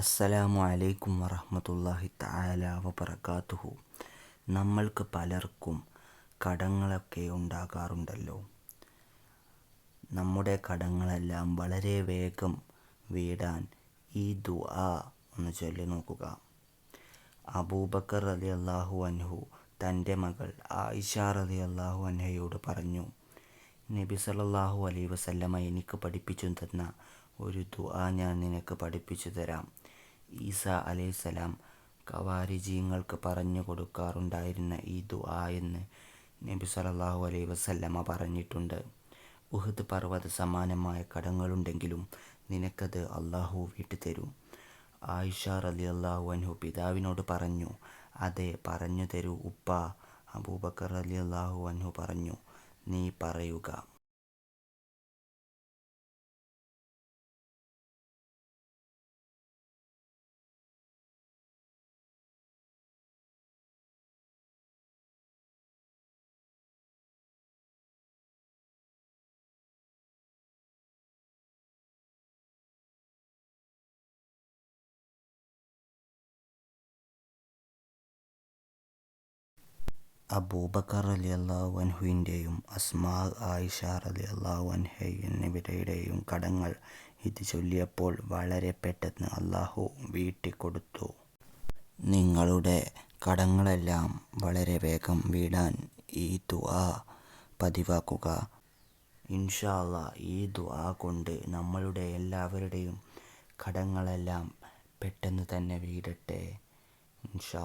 അസ്സലാമു അലൈക്കും വറഹമത്തല്ലാഹി തആല വബറകാതുഹു. നമ്മൾക്ക് പലർക്കും കടങ്ങളൊക്കെ ഉണ്ടാകാറുണ്ടല്ലോ. നമ്മുടെ കടങ്ങളെല്ലാം വളരെ വേഗം വീടാൻ ഈ ദുആ ഒന്ന് ചൊല്ലി നോക്കുക. അബൂബക്കർ അലി അള്ളാഹു അൻഹു തന്റെ മകൾ ആയിഷ അള്ളാഹു അൻഹയോട് പറഞ്ഞു നബി സല്ലല്ലാഹു അലൈ വസല്ലമ എനിക്ക് പഠിപ്പിച്ചു തന്ന ഒരു ദുആ ഞാൻ നിനക്ക് പഠിപ്പിച്ചു തരാം. ഈസ അലൈഹിസ്സലാം ഖവാരിജീങ്ങൾക്ക് പറഞ്ഞു കൊടുക്കാറുണ്ടായിരുന്ന ഈ ദുആ എന്ന് നബി സല്ലല്ലാഹു അലൈഹി വസല്ലമ പറഞ്ഞിട്ടുണ്ട്. ഉഹദ് പർവത സമാനമായ കടങ്ങളുണ്ടെങ്കിലും നിനക്കത് അള്ളാഹു വിട്ടുതരും ആയിഷ അള്ളാഹു അൻഹു പിതാവിനോട് പറഞ്ഞു അതെ പറഞ്ഞു തരൂ ഉപ്പ. അബൂബക്കർ അലി അള്ളാഹു അൻഹു പറഞ്ഞു നീ പറയുക. അബൂബക്കർ അലി അള്ളാഹു അൻഹുവിന്റെയും അസ്മാ ആയിഷ അള്ളാഹു അൻഹ എന്നിവരുടെയും കടങ്ങൾ ഇത് ചൊല്ലിയപ്പോൾ വളരെ പെട്ടെന്ന് അള്ളാഹു വീട്ടിക്കൊടുത്തു നിങ്ങളുടെ കടങ്ങളെല്ലാം വളരെ വേഗം വീടാൻ ഈ ദുആ പതിവാക്കുക. ഇൻഷാ അല്ലാ ഈ ദുആ കൊണ്ട് നമ്മളുടെ എല്ലാവരുടെയും കടങ്ങളെല്ലാം പെട്ടെന്ന് തന്നെ വീടട്ടെ. ഇൻഷാ